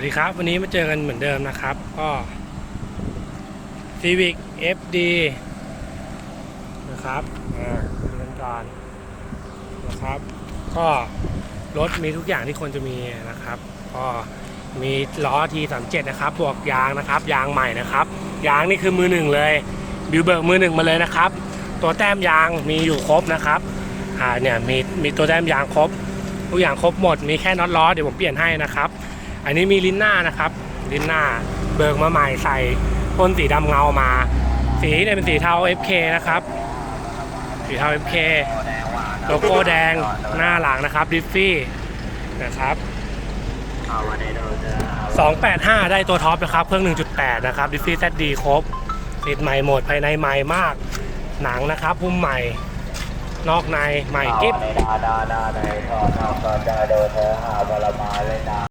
วัสดีครับวันนี้มาเจอกันเหมือนเดิมนะครับ ก็ Civic FD นะครับอ่าดูกันก่อนนะครับ ก็รถมีทุกอย่างที่ควรจะมีนะครับ ก็มีล้อ T37 นะครับ บวกยางนะครับ ยางใหม่นะครับ ยางนี่คือมือหนึ่งเลย บิวเบิร์กมือหนึ่งมาเลยนะครับ ตัวแต้มยางมีอยู่ครบนะครับอ่าเนี่ยมีมีตัวแต้มยางครบ ทุกอย่างครบหมดมีแค่น็อตล้อเดี๋ยวผมเปลี่ยนให้นะครับ อันนี้มีลิ้นหน้านะครับ ลิ้นหน้าเบิกมาใหม่ใส่พ่นสีดำเงามา สีเนี่ยเป็นสีเทา FK นะครับ สีเทา FK โลโก้แดงหน้าหลังนะครับดิฟฟี่นะครับ285 ได้ตัวท็อปนะครับ เครื่อง 1.8 นะครับดิฟฟี่ ZD ครบติดใหม่หมดภายในใหม่มาก หนังนะครับพุ่มใหม่ นอกในใหม่กิ๊บ